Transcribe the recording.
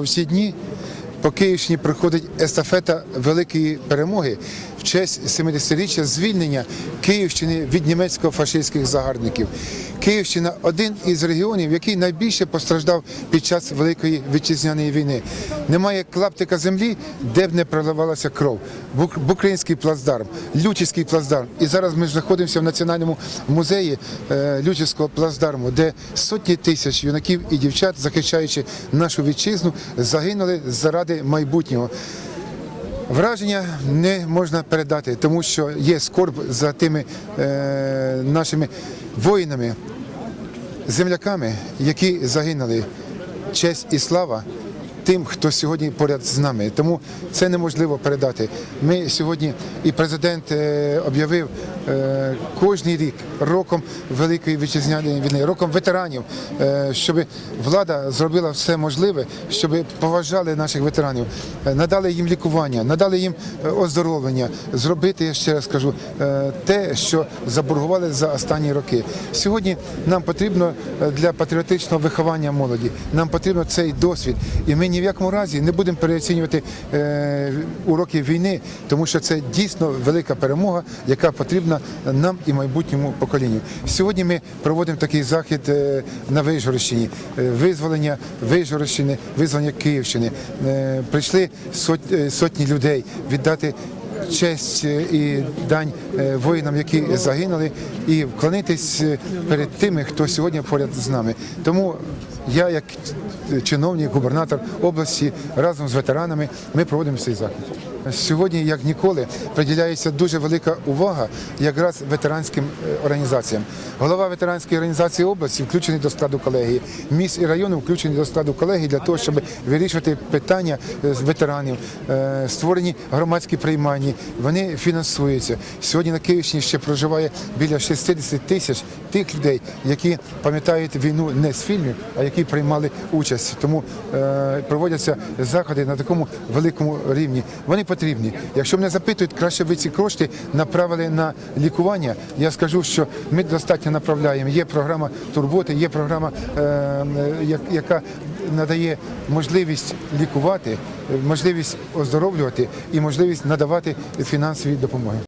що всі дні по Київщині проходить естафета великої перемоги в честь 70-річчя звільнення Київщини від німецько-фашистських загарбників. Київщина один із регіонів, який найбільше постраждав під час Великої вітчизняної війни. Немає клаптика землі, де б не проливалася кров. Бук- Букринський плацдарм, Лючицький плацдарм. І зараз ми знаходимося в Національному музеї е, Лючицького плацдарму, де сотні тисяч юнаків і дівчат, захищаючи нашу вітчизну, загинули заради майбутнього. Враження не можна передати, тому що є скорб за тими е, нашими воїнами, земляками, які загинули. Честь і слава тим, хто сьогодні поряд з нами. Тому це неможливо передати. Ми сьогодні, і президент е, об'явив е, кожний рік роком Великої вітчизняної війни, роком ветеранів, е, щоб влада зробила все можливе, щоб поважали наших ветеранів, надали їм лікування, надали їм оздоровлення, зробити, я ще раз кажу, те, що заборгували за останні роки. Сьогодні нам потрібно для патріотичного виховання молоді, нам потрібно цей досвід. І ми ні в якому разі не будемо переоцінювати е, уроки війни, тому що це дійсно велика перемога, яка потрібна нам і майбутньому поколінню. Сьогодні ми проводимо такий захід е, на Вижгородщині, е, визволення Вижгородщини, визволення Київщини. Прийшли сот- сотні людей віддати честь е, і дань е, воїнам, які загинули, і вклонитись е, перед тими, хто сьогодні поряд з нами. Тому я, як чиновник, губернатор області, разом з ветеранами, ми проводимо цей захід. Сьогодні, як ніколи, приділяється дуже велика увага якраз ветеранським е, організаціям. Голова ветеранської організації області включений до складу колегії. Міст і райони включені до складу колегії для того, щоб вирішувати питання е, ветеранів. Е, Створені громадські приймальні, вони фінансуються. Сьогодні на Київщині ще проживає біля 60 тисяч тих людей, які пам'ятають війну не з фільмів, а які приймали участь. Тому проводяться заходи на такому великому рівні. Вони потрібні. Якщо мене запитують, краще ви ці кошти направили на лікування. Я скажу, що ми достатньо направляємо. Є програма турботи, є програма, е, е, як- яка надає можливість лікувати, можливість оздоровлювати і можливість надавати фінансові допомоги.